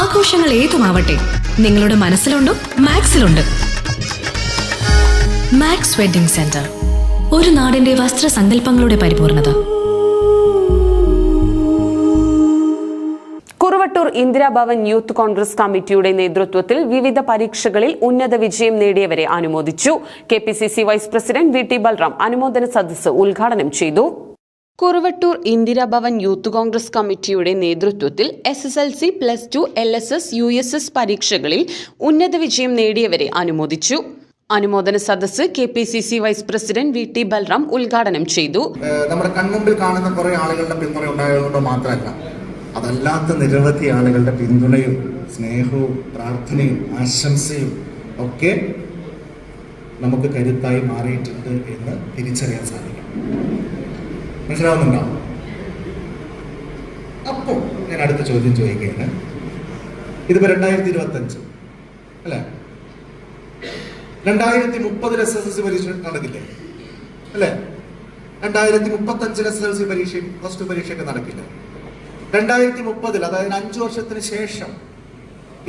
ആഘോഷങ്ങൾ ഏതുമാവട്ടെ നിങ്ങളുടെ മനസ്സിലുണ്ടോ മാക്സിലുണ്ട്. മാക്സ് വെഡിംഗ് സെന്റർ ഒരു നാടിന്റെ വസ്ത്രസങ്കല്പങ്ങളുടെ പരിപൂർണത. കുറുവട്ടൂർ ഇന്ദിരാഭവൻ യൂത്ത് കോൺഗ്രസ് കമ്മിറ്റിയുടെ നേതൃത്വത്തിൽ വിവിധ പരീക്ഷകളിൽ ഉന്നത വിജയം നേടിയവരെ അനുമോദിച്ചു. K vice president V T Balram അനുമോദന സദസ്സ് ഉദ്ഘാടനം ചെയ്തു. കുറുവട്ടൂർ ഇന്ദിരാഭവൻ യൂത്ത് കോൺഗ്രസ് കമ്മിറ്റിയുടെ നേതൃത്വത്തിൽ S S L C plus two L S S U S S പരീക്ഷകളിൽ ഉന്നത വിജയം നേടിയവരെ അനുമോദിച്ചു. അനുമോദന സദസ്സ് K P C C vice president V T Balram ഉദ്ഘാടനം ചെയ്തു. നമ്മുടെ കൺമുമ്പിൽ കാണുന്ന കുറെ ആളുകളുടെ പിന്തുണ ഉണ്ടായതുകൊണ്ട് മാത്രമല്ല അതല്ലാത്ത നിരവധി ആളുകളുടെ പിന്തുണയും സ്നേഹവും പ്രാർത്ഥനയും ആശംസയും ഒക്കെ നമുക്ക് കരുത്തായി മാറിയിട്ടുണ്ട് എന്ന് തിരിച്ചറിയാൻ സാധിക്കും. മനസ്സിലാവുന്നുണ്ടോ? അപ്പോൾ ഞാൻ അടുത്ത ചോദ്യം ചോദിക്കുകയാണ്. ഇതിപ്പോ രണ്ടായിരത്തി ഇരുപത്തി അഞ്ച് അല്ലേ? രണ്ടായിരത്തി മുപ്പതിൽ എസ് എസ് എൽ സി പരീക്ഷ നടക്കില്ലേ? അല്ലേ? രണ്ടായിരത്തി മുപ്പത്തി അഞ്ചിൽ എസ് എൽ സി പരീക്ഷയും പ്ലസ് ടു പരീക്ഷയൊക്കെ നടക്കില്ല? രണ്ടായിരത്തി മുപ്പതിൽ അതായത് അഞ്ചു വർഷത്തിന് ശേഷം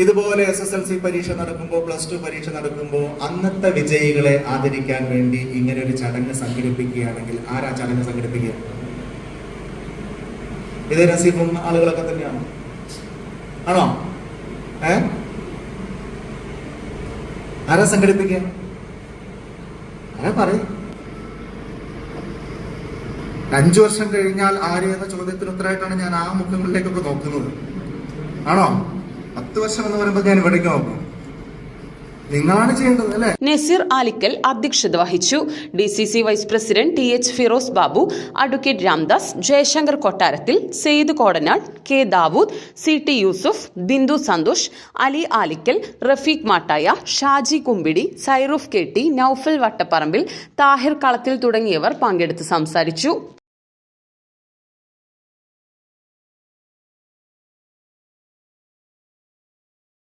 ഇതുപോലെ എസ് എസ് എൽ സി പരീക്ഷ നടക്കുമ്പോൾ പ്ലസ് ടു പരീക്ഷ നടക്കുമ്പോൾ അന്നത്തെ വിജയികളെ ആദരിക്കാൻ വേണ്ടി ഇങ്ങനെ ഒരു ചടങ്ങ് സംഘടിപ്പിക്കുകയാണെങ്കിൽ ആരാ ചടങ്ങ് സംഘടിപ്പിക്കുക? ഇത് നസീബും ആളുകളൊക്കെ തന്നെയാണ്? ആണോ? ഏ? ആരാ സംഘടിപ്പിക്കുക? ആരാ പറയും? അഞ്ചു വർഷം കഴിഞ്ഞാൽ ആര് എന്ന ചോദ്യത്തിന് ഉത്തരമായിട്ടാണ് ഞാൻ ആ മുഖങ്ങളിലേക്കൊക്കെ നോക്കുന്നത്. ആണോ? പത്ത് വർഷം എന്ന് പറയുമ്പോൾ ഞാൻ ഇവിടേക്ക് നോക്കും. നസീർ ആലിക്കൽ അധ്യക്ഷത വഹിച്ചു. D C C vice president T H Firoz Babu advocate Ramdas Jayashankar Kottarathil Sayed Kodanal K Dawood C T Yusuf Bindu Santhosh Ali Alikkal Rafeeq Mattaya Shaji Kumbidi Sairoof Ketti Noufal Vattaparambil Thahir കളത്തിൽ തുടങ്ങിയവർ പങ്കെടുത്ത് സംസാരിച്ചു.